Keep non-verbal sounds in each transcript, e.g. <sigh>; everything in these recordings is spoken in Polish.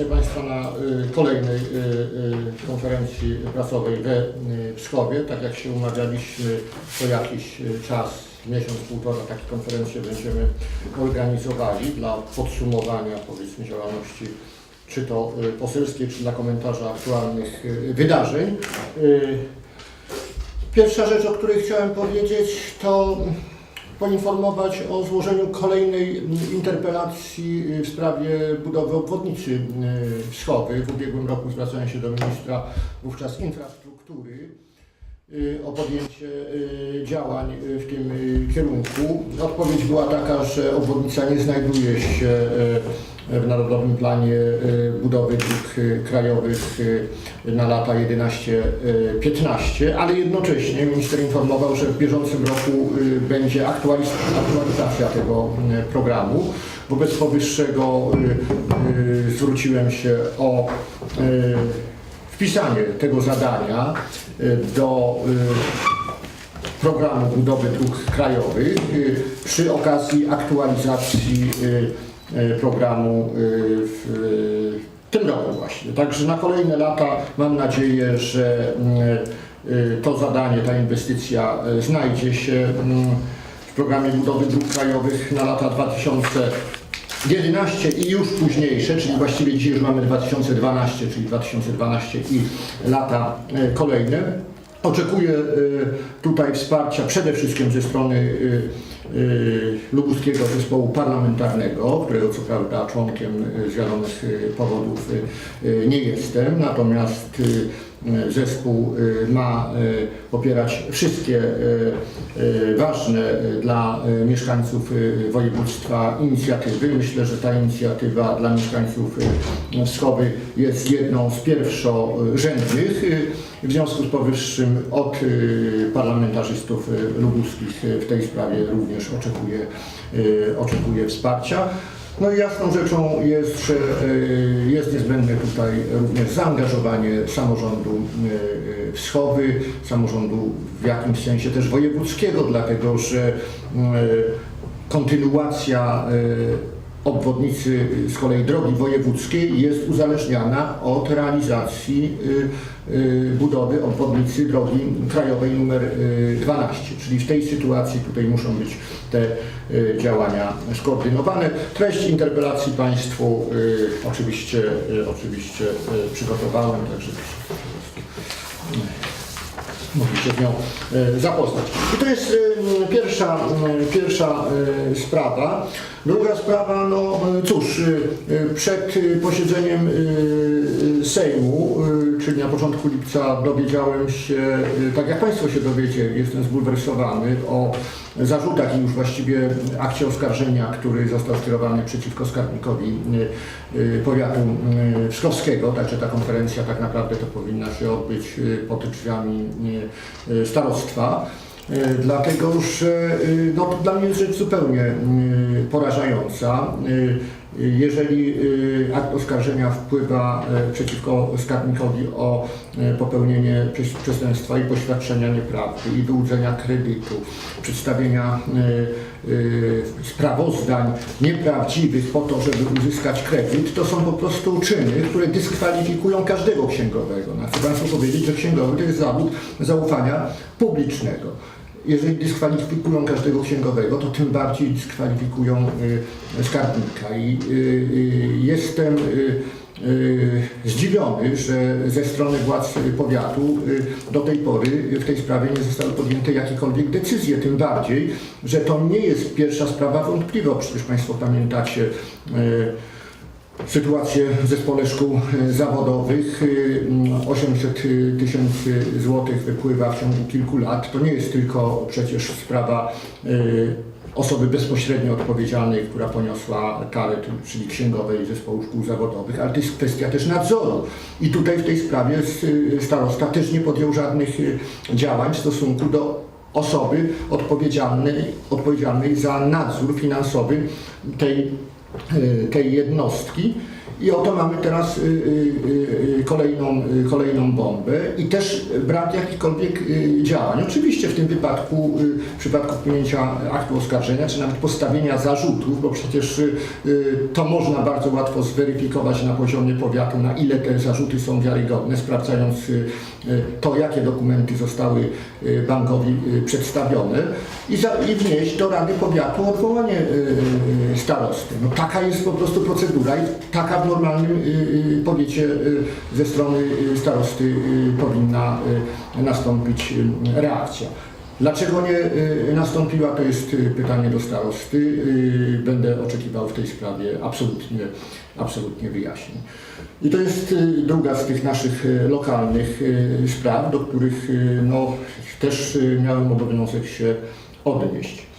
serdecznie Państwa na y, kolejnej y, y, konferencji prasowej we Pskowie. Tak jak się umawialiśmy, co jakiś czas, miesiąc, półtora, takie konferencje będziemy organizowali dla podsumowania powiedzmy działalności czy to poselskiej, czy dla komentarza aktualnych wydarzeń. Pierwsza rzecz, o której chciałem powiedzieć, to poinformować o złożeniu kolejnej mm, interpelacji y, w sprawie budowy obwodnicy y, Wschowy. W ubiegłym roku zwracałem się do ministra wówczas infrastruktury y, o podjęcie działań w tym kierunku. Odpowiedź była taka, że obwodnica nie znajduje się Narodowym Planie y, Budowy Dróg y, Krajowych y, na lata 11-15, ale jednocześnie minister informował, że w bieżącym roku będzie aktualiz- aktualizacja tego programu. Wobec powyższego zwróciłem się o wpisanie tego zadania do programu budowy dróg krajowych przy okazji aktualizacji programu y, w y, tym roku właśnie. Także na kolejne lata mam nadzieję, że y, to zadanie, ta inwestycja znajdzie się y, w programie budowy dróg krajowych na lata 2011 i już późniejsze, czyli właściwie dzisiaj już mamy 2012, czyli 2012 i lata kolejne. Oczekuję y, tutaj wsparcia przede wszystkim ze strony y, y, Lubuskiego Zespołu Parlamentarnego, którego co prawda członkiem z wiadomych powodów nie jestem, natomiast zespół ma popierać wszystkie ważne dla mieszkańców województwa inicjatywy. Myślę, że ta inicjatywa dla mieszkańców Wschowy jest jedną z pierwszorzędnych. W związku z powyższym od y, parlamentarzystów y, lubuskich y, w tej sprawie również oczekuję, oczekuję wsparcia. No i jasną rzeczą jest, że jest niezbędne tutaj również zaangażowanie samorządu Wschowy, samorządu w jakimś sensie też wojewódzkiego, dlatego że kontynuacja obwodnicy z kolei drogi wojewódzkiej jest uzależniana od realizacji y, y, budowy obwodnicy drogi krajowej numer y, 12. Czyli w tej sytuacji tutaj muszą być te y, działania skoordynowane. Treść interpelacji Państwu y, oczywiście, y, oczywiście y, przygotowałem, także się z nią zapoznać. Jest e, pierwsza, e, pierwsza e, sprawa. Druga sprawa, no cóż, przed posiedzeniem Sejmu, czyli na początku lipca dowiedziałem się, tak jak Państwo się dowiedzieli, jestem zbulwersowany o zarzutach i już właściwie akcie oskarżenia, który został skierowany przeciwko skarbnikowi powiatu wskowskiego, także ta konferencja tak naprawdę to powinna się odbyć pod drzwiami starostwa. E, Dlatego, że e, no, dla mnie jest rzecz zupełnie e, porażająca. Jeżeli akt oskarżenia wpływa przeciwko skarbnikowi o popełnienie przes- przestępstwa i poświadczenia nieprawdy i wyłudzenia kredytu, przedstawienia sprawozdań nieprawdziwych po to, żeby uzyskać kredyt, to są po prostu czyny, które dyskwalifikują każdego księgowego. Chcę Państwu powiedzieć, że księgowy to jest zawód zaufania publicznego. Jeżeli dyskwalifikują każdego księgowego, to tym bardziej dyskwalifikują y, skarbnika. I y, y, jestem zdziwiony, że ze strony władz powiatu do tej pory w tej sprawie nie zostały podjęte jakiekolwiek decyzje. Tym bardziej, że to nie jest pierwsza sprawa wątpliwa. Przecież Państwo pamiętacie sytuację w zespole szkół e, zawodowych. e, 800 tysięcy złotych wypływa w ciągu kilku lat. To nie jest tylko przecież sprawa e, osoby bezpośrednio odpowiedzialnej, która poniosła karę, czyli księgowej zespołu szkół zawodowych, ale to jest kwestia też nadzoru. I tutaj w tej sprawie starosta też nie podjął żadnych e, działań w stosunku do osoby odpowiedzialnej, odpowiedzialnej za nadzór finansowy tej, e, tej jednostki. I oto mamy teraz y, y, y, kolejną, kolejną bombę i też brak jakichkolwiek działań. Oczywiście w tym wypadku, w przypadku wpłynięcia aktu oskarżenia, czy nawet postawienia zarzutów, bo przecież to można bardzo łatwo zweryfikować na poziomie powiatu, na ile te zarzuty są wiarygodne, sprawdzając to, jakie dokumenty zostały bankowi przedstawione i, za, i wnieść do Rady Powiatu odwołanie starosty. No, taka jest po prostu procedura i taka normalnym y, y, powiecie y, ze strony starosty powinna nastąpić reakcja. Dlaczego nie nastąpiła, to jest pytanie do starosty. Będę oczekiwał w tej sprawie absolutnie, absolutnie wyjaśnień. I to jest druga z tych naszych lokalnych spraw, do których no, też miałem obowiązek się odnieść.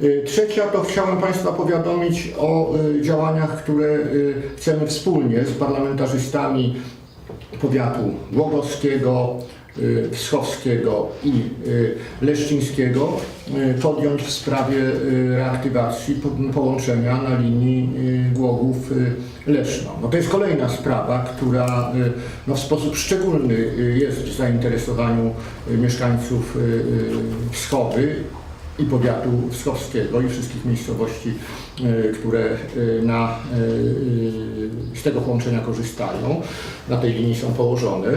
Y, Trzecia to chciałem Państwa powiadomić o y, działaniach, które y, chcemy wspólnie z parlamentarzystami powiatu Głogowskiego, Wschowskiego i Leszczyńskiego podjąć w sprawie reaktywacji po- połączenia na linii y, Głogów-Leszno. No to jest kolejna sprawa, która no w sposób szczególny jest w zainteresowaniu mieszkańców Wschowy i powiatu wschowskiego i wszystkich miejscowości, y, które y, na, y, z tego połączenia korzystają, na tej linii są położone.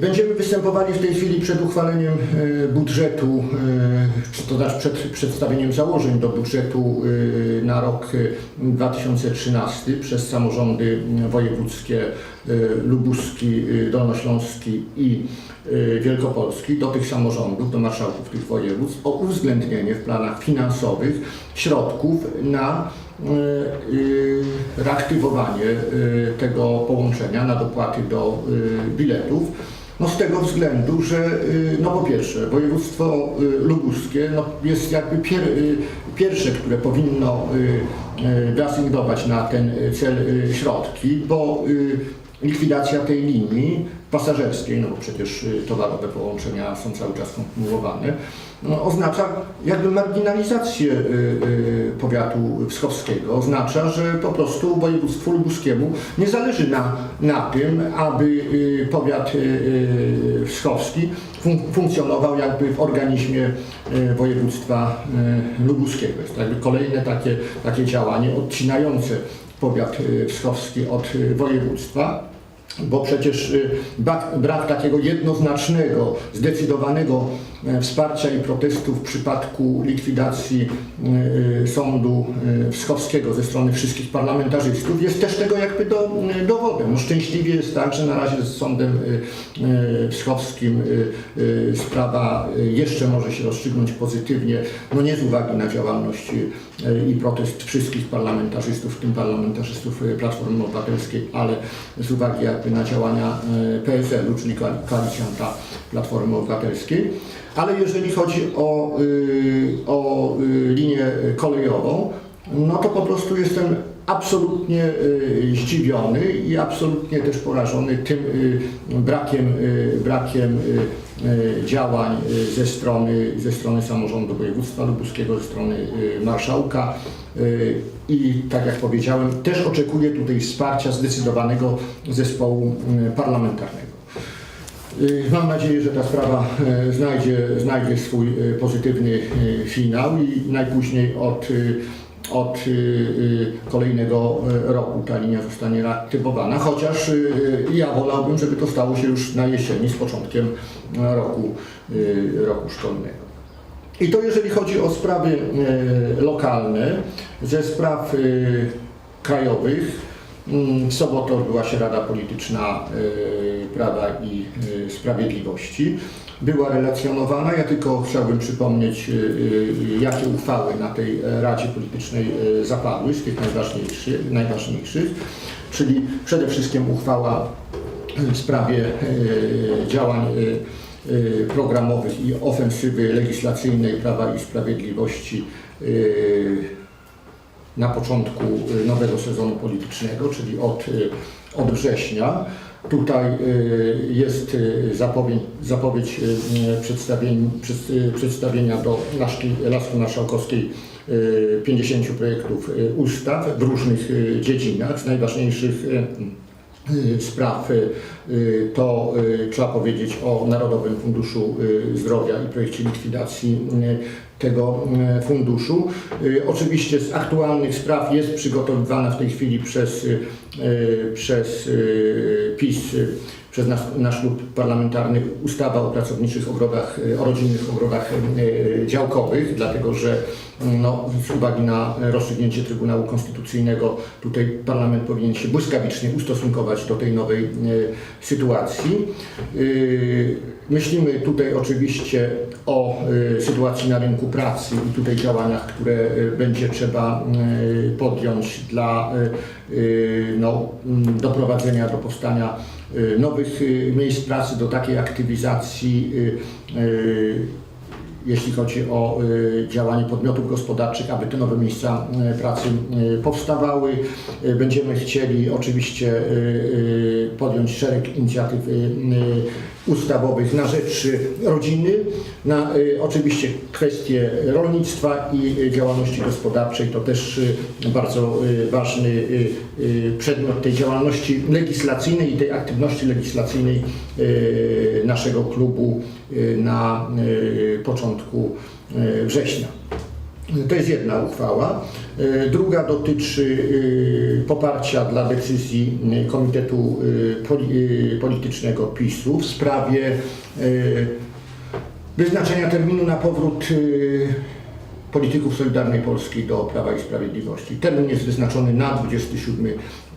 Będziemy występowali w tej chwili przed uchwaleniem budżetu, czy to znaczy przed przedstawieniem założeń do budżetu na rok y, 2013 przez samorządy wojewódzkie lubuski, y, dolnośląski i y, wielkopolski do tych samorządów, do marszałków tych województw o uwzględnienie w planach finansowych środków na y, y, reaktywowanie y, tego połączenia, na dopłaty do y, biletów. No z tego względu, że y, no po pierwsze województwo y, lubuskie no jest jakby pier, y, pierwsze, które powinno y, y, wyasygnować na ten y, cel y, środki, bo y, likwidacja tej linii pasażerskiej, no bo przecież y, towarowe połączenia są cały czas kontynuowane, no, oznacza jakby marginalizację y, y, powiatu wschowskiego. Oznacza, że po prostu województwu lubuskiemu nie zależy na, na tym, aby powiat wschowski fun funkcjonował jakby w organizmie województwa lubuskiego. Jest to jakby kolejne takie, takie działanie odcinające powiat wschowski od województwa bo przecież y, brak, takiego jednoznacznego, zdecydowanego wsparcia i protestu w przypadku likwidacji y, sądu y, wschowskiego ze strony wszystkich parlamentarzystów jest też tego jakby do, dowodem. No szczęśliwie jest tak, że na razie z sądem wschowskim sprawa jeszcze może się rozstrzygnąć pozytywnie, no nie z uwagi na działalność i protest wszystkich parlamentarzystów, w tym parlamentarzystów Platformy Obywatelskiej, ale z uwagi jakby na działania PSL-u, czyli koal- koalicjanta Platformy Obywatelskiej. Ale jeżeli chodzi o, y, o y, linię kolejową, no to po prostu jestem absolutnie y, zdziwiony i absolutnie też porażony tym brakiem, brakiem działań ze strony, ze strony samorządu województwa lubuskiego, ze strony marszałka i tak jak powiedziałem, też oczekuję tutaj wsparcia zdecydowanego zespołu parlamentarnego. Y, Mam nadzieję, że ta sprawa e, znajdzie, znajdzie swój e, pozytywny e, finał i najpóźniej od, od kolejnego roku ta linia zostanie reaktywowana, chociaż ja wolałbym, żeby to stało się już na jesieni z początkiem roku, roku szkolnego. I to jeżeli chodzi o sprawy lokalne, ze spraw krajowych. Mm, W sobotę odbyła się Rada Polityczna e, Prawa i e, Sprawiedliwości. Była relacjonowana. Ja tylko chciałbym przypomnieć, e, jakie uchwały na tej Radzie Politycznej zapadły, z tych najważniejszych, najważniejszych. Czyli przede wszystkim uchwała w sprawie działań programowych i ofensywy legislacyjnej Prawa i Sprawiedliwości na początku e, nowego sezonu politycznego, czyli od, e, od września. Tutaj y, jest y, zapowiedź, zapowiedź y, y, przedstawienia do Laszki, Laski Marszałkowskiej y, 50 projektów y, ustaw w różnych y, dziedzinach. Z najważniejszych y, y, spraw y, y, to y, trzeba powiedzieć o Narodowym Funduszu y, Zdrowia i projekcie likwidacji y, tego y, funduszu. Y, Oczywiście z aktualnych spraw jest przygotowywana w tej chwili przez, y, y, przez y, PiS, y, przez nasz, nasz klub parlamentarny ustawa o pracowniczych ogrodach, y, o rodzinnych ogrodach y, działkowych, dlatego że no, z uwagi na rozstrzygnięcie Trybunału Konstytucyjnego tutaj parlament powinien się błyskawicznie ustosunkować do tej nowej e, sytuacji. Myślimy tutaj oczywiście o e, sytuacji na rynku pracy i tutaj działaniach, które e, będzie trzeba e, podjąć dla e, e, no, doprowadzenia do powstania e, nowych e, miejsc pracy, do takiej aktywizacji e, e, jeśli chodzi o y, działanie podmiotów gospodarczych, aby te nowe miejsca y, pracy y, powstawały. Y, Będziemy chcieli oczywiście y, y, podjąć szereg inicjatyw y, y, ustawowych na rzecz y, rodziny, na y, oczywiście kwestie rolnictwa i y, działalności gospodarczej. To też y, bardzo y, ważny y, y, przedmiot tej działalności legislacyjnej i tej aktywności legislacyjnej y, naszego klubu y, na y, początku y, września. To jest jedna uchwała. Y, Druga dotyczy y, poparcia dla decyzji y, Komitetu Poli- Politycznego PiSu w sprawie wyznaczenia terminu na powrót polityków Solidarnej Polski do Prawa i Sprawiedliwości. Termin jest wyznaczony na 27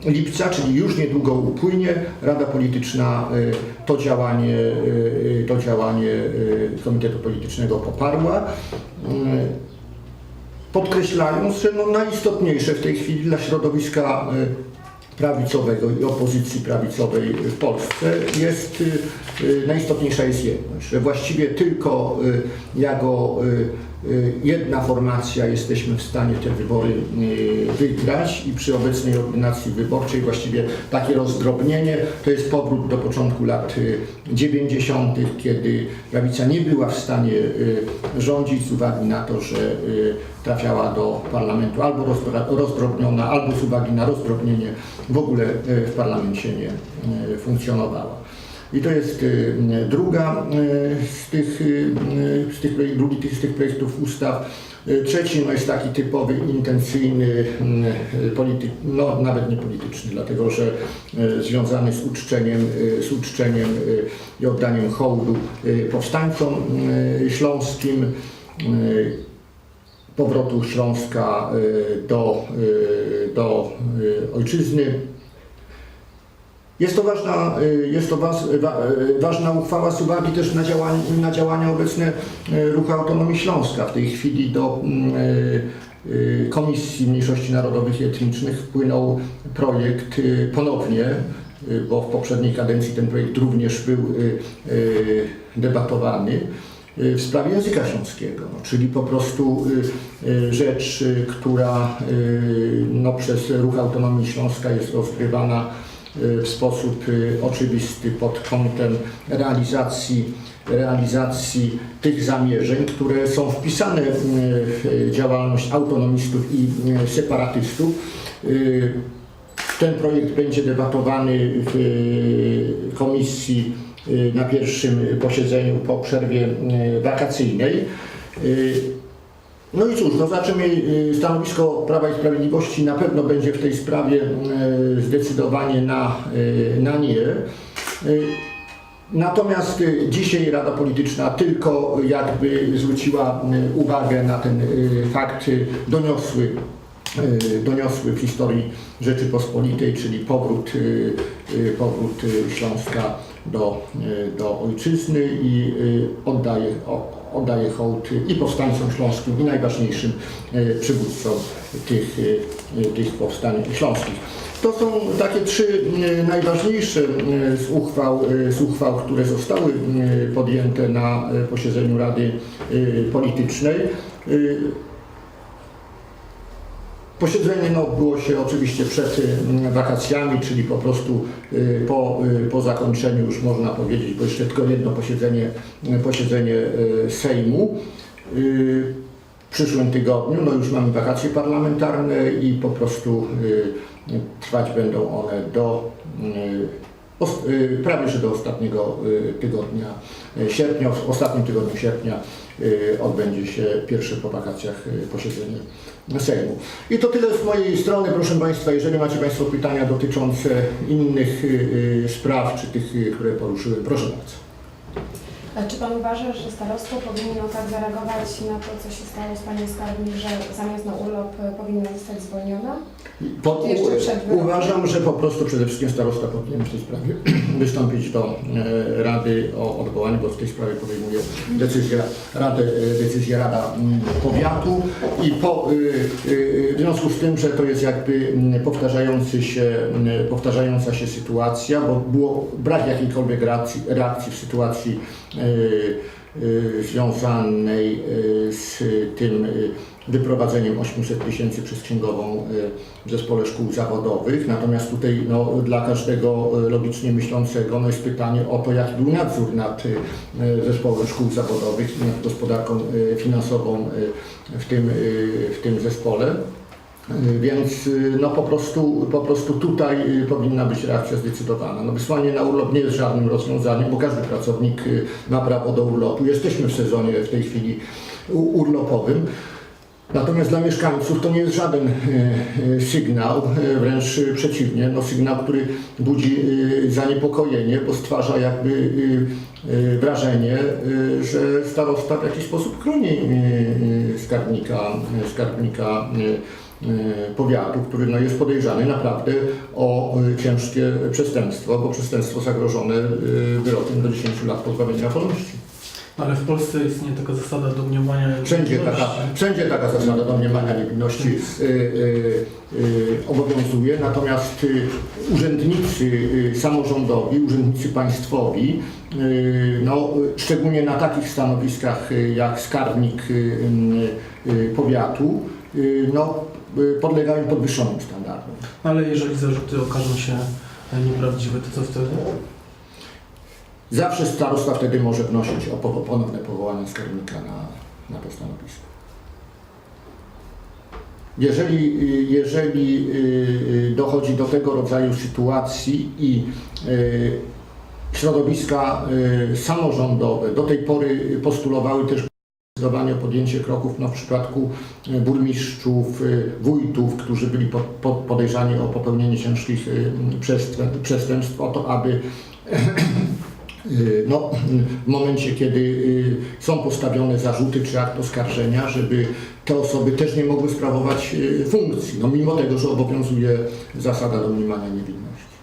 lipca, czyli już niedługo upłynie. Rada Polityczna to działanie, to działanie Komitetu Politycznego poparła. Podkreślając, że no najistotniejsze w tej chwili dla środowiska y, prawicowego i opozycji prawicowej w Polsce jest, y, y, najistotniejsza jest jedność, że właściwie tylko jako jedna formacja jesteśmy w stanie te wybory y, wygrać i przy obecnej ordynacji wyborczej właściwie takie rozdrobnienie to jest powrót do początku lat y, 90., kiedy prawica nie była w stanie y, rządzić z uwagi na to, że y, trafiała do parlamentu albo rozdrobniona, albo z uwagi na rozdrobnienie w ogóle y, w parlamencie nie y, funkcjonowała. I to jest y, druga y, z tych, y, z tych, drugi z tych projektów ustaw. Trzeci no, jest taki typowy, intencyjny, polity, no nawet nie polityczny, dlatego że związany z uczczeniem, z uczczeniem i oddaniem hołdu powstańcom śląskim. powrotu Śląska do, do ojczyzny. Jest to ważna, y, jest to was, wa, y, ważna uchwała z uwagi też na działania, na działania obecne y, Ruchu Autonomii Śląska. W tej chwili do mm, y, y, Komisji Mniejszości Narodowych i Etnicznych wpłynął projekt y, ponownie, y, bo w poprzedniej kadencji ten projekt również był y, y, debatowany y, w sprawie języka śląskiego, czyli po prostu y, y, rzecz, y, która y, no, przez Ruch Autonomii Śląska jest rozgrywana y, w sposób y, oczywisty pod kątem realizacji, realizacji tych zamierzeń, które są wpisane y, w działalność autonomistów i y, separatystów. Y, ten projekt będzie debatowany w y, komisji y, na pierwszym posiedzeniu po przerwie y, wakacyjnej. No i cóż, no zobaczymy, y, stanowisko Prawa i Sprawiedliwości na pewno będzie w tej sprawie y, zdecydowanie na, y, na nie. Y, Natomiast dzisiaj Rada Polityczna tylko jakby zwróciła uwagę na ten fakt doniosły, doniosły w historii Rzeczypospolitej, czyli powrót, powrót Śląska do, do ojczyzny i oddaje, oddaje hołd i powstańcom śląskim i najważniejszym y, przywódcom tych, y, y, tych powstań śląskich. To są takie trzy e, najważniejsze e, z uchwał, e, z uchwał, które zostały e, podjęte na e, posiedzeniu Rady e, Politycznej. Posiedzenie no, odbyło się oczywiście przed y, wakacjami, czyli po prostu y, po, y, po zakończeniu już można powiedzieć, bo jeszcze tylko jedno posiedzenie, posiedzenie Sejmu. W przyszłym tygodniu no już mamy wakacje parlamentarne i po prostu trwać będą one do prawie że do ostatniego y, tygodnia y, sierpnia. W ostatnim tygodniu sierpnia y, odbędzie się pierwsze po wakacjach y, posiedzenie Sejmu. I to tyle z mojej strony, proszę Państwa. Jeżeli macie Państwo pytania dotyczące innych y, y, spraw, czy tych, y, które poruszyłem, proszę bardzo. A Czy Pan uważa, że starostwo powinno tak zareagować na to, co się stało z Panią Skarbnik, że zamiast na urlop e, powinna zostać zwolniona? Po, Jeszcze przed wyrokiem. uważam, że po prostu przede wszystkim starosta powinien w tej sprawie <clears throat> wystąpić do e, Rady o odwołanie, bo w tej sprawie podejmuje decyzja, Radę, e, decyzję Rada mm, Powiatu i po, w związku z tym, że to jest jakby mm, powtarzający się, mm, powtarzająca się sytuacja, bo było brak jakiejkolwiek reakcji, reakcji w sytuacji związanej y, z tym wyprowadzeniem 800 tysięcy przez księgową w zespole szkół zawodowych. Natomiast tutaj no, dla każdego logicznie myślącego no, jest pytanie o to, jaki był nadzór nad zespołem szkół zawodowych nad gospodarką finansową w tym, w tym zespole. Więc y, no po prostu, po prostu tutaj y, powinna być reakcja zdecydowana. No wysłanie na urlop nie jest żadnym rozwiązaniem, bo każdy pracownik y, ma prawo do urlopu. Jesteśmy w sezonie w tej chwili urlopowym. Natomiast dla mieszkańców to nie jest żaden sygnał, wręcz przeciwnie, no sygnał, który budzi zaniepokojenie, bo stwarza jakby wrażenie, że starosta w jakiś sposób chroni skarbnika, skarbnika powiatu, który no, jest podejrzany naprawdę o e, ciężkie przestępstwo, bo przestępstwo zagrożone e, wyrokiem do 10 lat pozbawienia wolności. Ale w Polsce istnieje taka zasada domniemania Wszędzie taka, wszędzie taka zasada domniemania niewinności y, y, y, obowiązuje, natomiast y, urzędnicy y, samorządowi, urzędnicy państwowi, y, no, y, szczególnie na takich stanowiskach y, jak skarbnik y, y, y, powiatu, y, no, y, podlegają podwyższonym standardom. Ale jeżeli zarzuty okażą się e, nieprawdziwe, to co wtedy? Zawsze starosta wtedy może wnosić o ponowne powołanie skarbnika na, na to stanowisko. Jeżeli, y, jeżeli y, y, dochodzi do tego rodzaju sytuacji i y, środowiska y, samorządowe do tej pory postulowały też zdecydowanie podjęcie kroków no, w przypadku y, burmistrzów, y, wójtów, którzy byli po, po, podejrzani o popełnienie ciężkich przestęp- przestępstw, o to, aby no, w momencie, kiedy są postawione zarzuty czy akt oskarżenia, żeby te osoby też nie mogły sprawować funkcji, no, mimo tego, że obowiązuje zasada domniemania niewinności.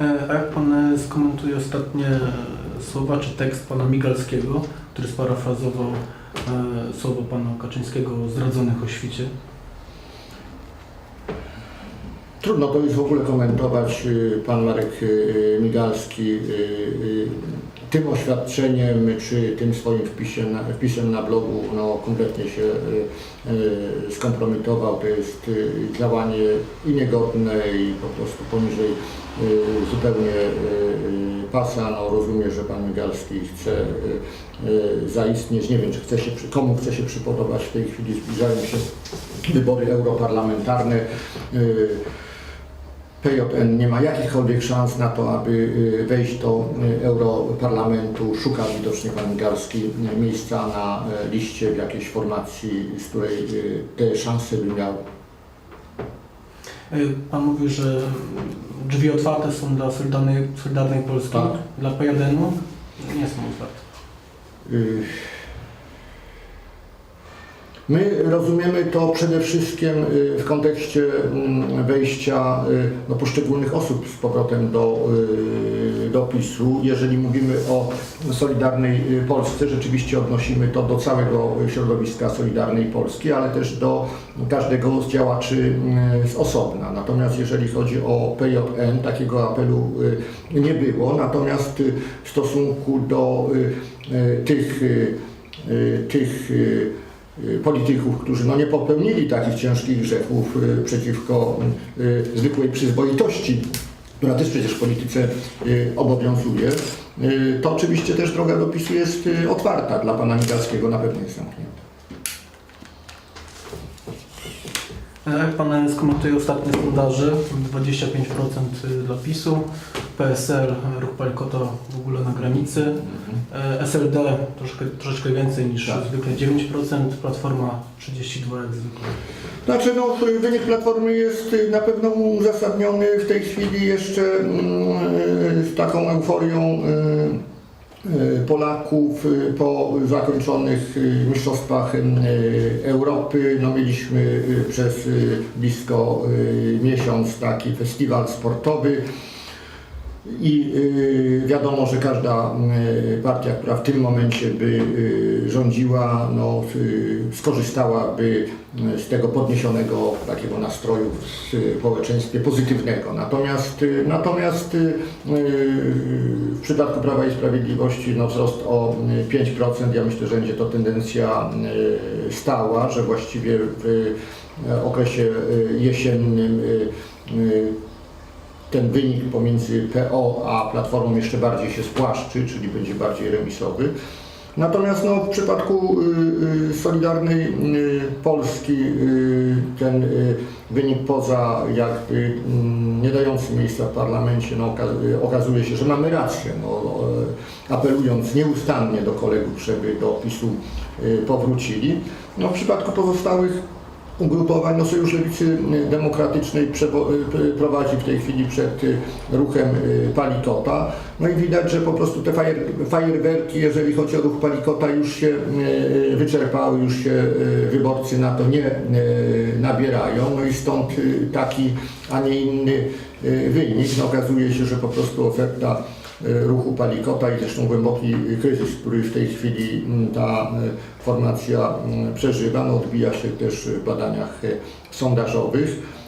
E, A jak Pan e, skomentuje ostatnie e, słowa czy tekst Pana Migalskiego, który sparafrazował e, słowo Pana Kaczyńskiego o zdradzonych o świcie? Trudno to jest w ogóle komentować. y, Pan Marek y, Migalski y, y, tym oświadczeniem czy tym swoim wpisem na, wpisem na blogu no, kompletnie się y, y, skompromitował. To jest y, działanie i niegodne i po prostu poniżej zupełnie pasa. No, rozumiem, że Pan Migalski chce zaistnieć. Nie wiem, czy chce się, komu chce się przypodobać. W tej chwili zbliżają się wybory europarlamentarne. PJN nie ma jakichkolwiek szans na to, aby y, wejść do y, Europarlamentu. Szuka widocznie pan Migalski y, miejsca na liście w jakiejś formacji, z której te szanse by miał. Pan mówi, że drzwi otwarte są dla Solidarnej, Solidarnej Polski, Tak. dla PJN-u nie są otwarte. Y, My rozumiemy to przede wszystkim y, w kontekście mm, wejścia y, no, poszczególnych osób z powrotem do, y, do PiSu. Jeżeli mówimy o Solidarnej Polsce, rzeczywiście odnosimy to do całego środowiska Solidarnej Polski, ale też do każdego z działaczy z osobna. Natomiast jeżeli chodzi o PJN, takiego apelu nie było. Natomiast w stosunku do tych, tych polityków, którzy no, nie popełnili takich ciężkich grzechów y, przeciwko y, zwykłej przyzwoitości, która też przecież w polityce y, obowiązuje, y, to oczywiście też droga do PiSu jest y, otwarta. Dla pana Migalskiego na pewno jest zamknięta. E, Jak Pan skomentuje ostatnie sondaże, 25% dla PiSu, PSL, Ruch Palikota w ogóle na granicy, e, SLD troszkę, troszeczkę więcej niż Tak. zwykle 9%, Platforma 32% jak zwykle. Znaczy, no, wynik Platformy jest y, na pewno uzasadniony w tej chwili jeszcze mm, y, z taką euforią y, Polaków y, po zakończonych y, mistrzostwach Europy. No, mieliśmy przez blisko miesiąc taki festiwal sportowy. I y, wiadomo, że każda y, partia, która w tym momencie by y, rządziła, no, skorzystałaby z tego podniesionego takiego nastroju w społeczeństwie pozytywnego. Natomiast, natomiast w przypadku Prawa i Sprawiedliwości no, wzrost o y, 5%, ja myślę, że będzie to tendencja stała, że właściwie w okresie jesiennym ten wynik pomiędzy PO a Platformą jeszcze bardziej się spłaszczy, czyli będzie bardziej remisowy. Natomiast no, w przypadku y, y, Solidarnej y, Polski y, ten y, wynik poza jakby mm, nie dający miejsca w parlamencie no, y, okazuje się, że mamy rację, no, y, apelując nieustannie do kolegów, żeby do PiSu y, powrócili. No, w przypadku pozostałych ugrupowań, no Sojusz Lewicy Demokratycznej przewo- y, prowadzi w tej chwili przed y, ruchem y, Palikota. No i widać, że po prostu te fajer, fajerwerki, jeżeli chodzi o ruch Palikota, już się y, wyczerpały, już się y, wyborcy na to nie y, nabierają. No i stąd y, taki, a nie inny y, wynik. No okazuje się, że po prostu oferta y, ruchu Palikota i zresztą głęboki kryzys, który w tej chwili mm, ta y, formacja mm, przeżywa, no odbija się też w badaniach y, sondażowych.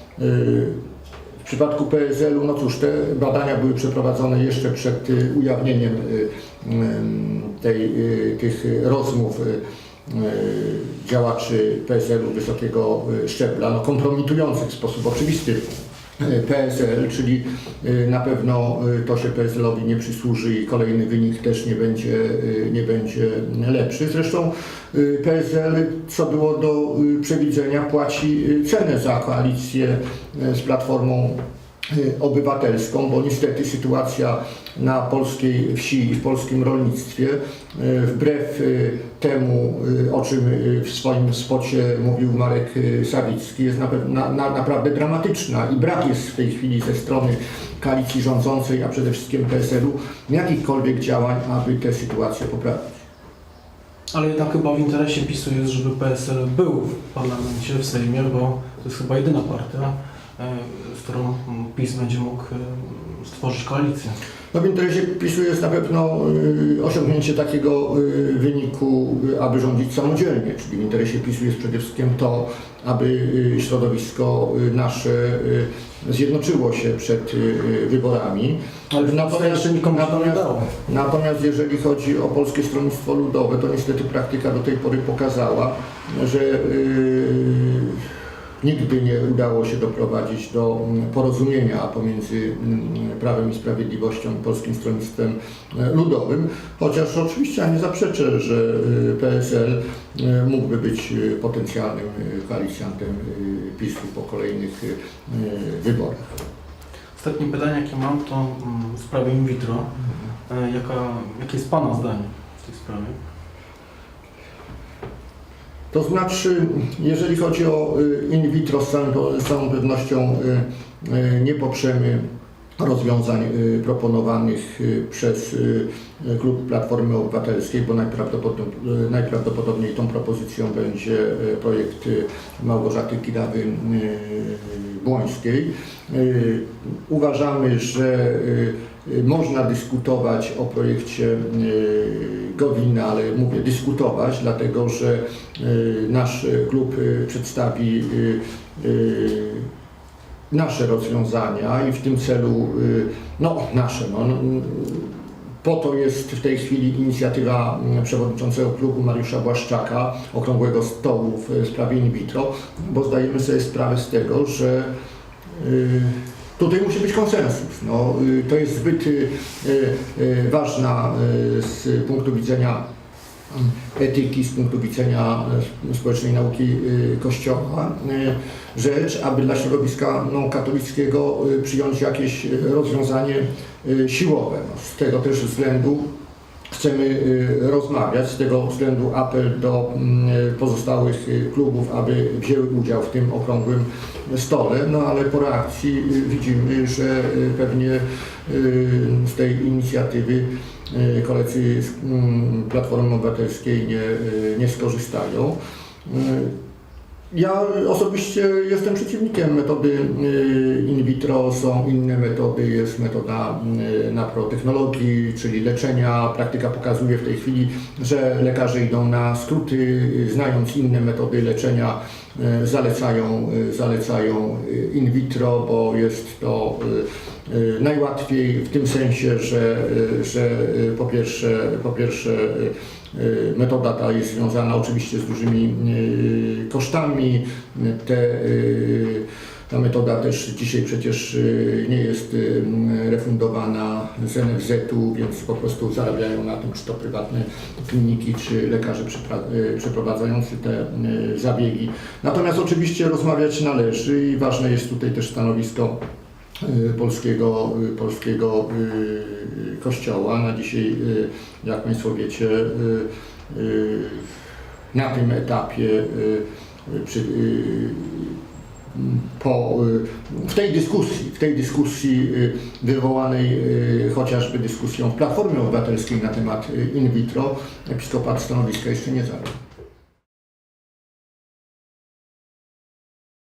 W przypadku PSL-u, no cóż, te badania były przeprowadzone jeszcze przed ujawnieniem tej, tych rozmów działaczy PSL-u wysokiego szczebla, no kompromitujących w sposób oczywisty PSL, czyli y, na pewno y, to się PSL-owi nie przysłuży i kolejny wynik też nie będzie, y, nie będzie lepszy. Zresztą PSL, co było do przewidzenia, płaci cenę za koalicję z Platformą Obywatelską, bo niestety sytuacja na polskiej wsi i w polskim rolnictwie, y, wbrew y, temu, y, o czym y, w swoim spocie mówił Marek y, Sawicki, jest na, na, na, naprawdę dramatyczna i brak jest w tej chwili ze strony koalicji rządzącej, a przede wszystkim PSL-u, jakichkolwiek działań, aby tę sytuację poprawić. Ale jednak chyba w interesie PiSu jest, żeby PSL był w parlamencie, w Sejmie, bo to jest chyba jedyna partia, z którą mm, PiS będzie mógł e, stworzyć koalicję. No w interesie PiSu jest na pewno y, osiągnięcie takiego wyniku, aby rządzić samodzielnie, czyli w interesie PiSu jest przede wszystkim to, aby środowisko nasze zjednoczyło się przed wyborami. Ale natomiast, dało. natomiast jeżeli chodzi o Polskie Stronnictwo Ludowe, to niestety praktyka do tej pory pokazała, że nigdy nie udało się doprowadzić do mm, porozumienia pomiędzy mm, Prawem i Sprawiedliwością i Polskim Stronnictwem e, Ludowym, chociaż oczywiście ja nie zaprzeczę, że y, PSL y, mógłby być potencjalnym koalicjantem PiSu po kolejnych wyborach. Ostatnie pytanie, jakie mam, to mm, w sprawie in vitro. E, Jaka, jakie jest Pana zdanie w tej sprawie? To znaczy, jeżeli chodzi o y, in vitro, z całą, pewnością y, y, nie poprzemy rozwiązań proponowanych przez Klub Platformy Obywatelskiej, bo najprawdopodobniej, tą propozycją będzie projekt Małgorzaty Kidawy-Błońskiej. Y, Uważamy, że y, można dyskutować o projekcie y, Gowina, ale mówię dyskutować, dlatego że nasz klub przedstawi nasze rozwiązania i w tym celu, no nasze, no, Po to jest w tej chwili inicjatywa mm, przewodniczącego klubu Mariusza Błaszczaka, okrągłego stołu w sprawie in vitro, bo zdajemy sobie sprawę z tego, że y, tutaj musi być konsensus. No, y, to jest zbyt y, ważna z punktu widzenia mm, etyki, z punktu widzenia społecznej nauki Kościoła rzecz, aby dla środowiska no, katolickiego przyjąć jakieś rozwiązanie siłowe. No, z tego też względu chcemy y, rozmawiać, z tego względu apel do mm, pozostałych y, klubów, aby wzięły udział w tym okrągłym stole, no ale po reakcji y, widzimy, że y, pewnie y, z tej inicjatywy y, koledzy z mm, Platformy Obywatelskiej nie, y, nie skorzystają. Ja osobiście jestem przeciwnikiem metody y, in vitro, są inne metody, jest metoda y, naprotechnologii, czyli leczenia. Praktyka pokazuje w tej chwili, że lekarze idą na skróty, y, znając inne metody leczenia, zalecają, zalecają in vitro, bo jest to najłatwiej w tym sensie, że, że po pierwsze, po pierwsze Metoda ta jest związana oczywiście z dużymi y, kosztami. Te, y, ta metoda też dzisiaj przecież y, nie jest y, refundowana z NFZ-u, więc po prostu zarabiają na tym, czy to prywatne kliniki, czy lekarze y, przeprowadzający te y, zabiegi. Natomiast oczywiście rozmawiać należy i ważne jest tutaj też stanowisko y, polskiego, y, polskiego y, kościoła. Na dzisiaj, y, jak Państwo wiecie, y, y, na tym etapie y, y, przy, y, po, y, w tej dyskusji, w tej dyskusji y, wywołanej y, chociażby dyskusją w Platformie Obywatelskiej na temat y, in vitro, episkopat stanowiska jeszcze nie zabrał.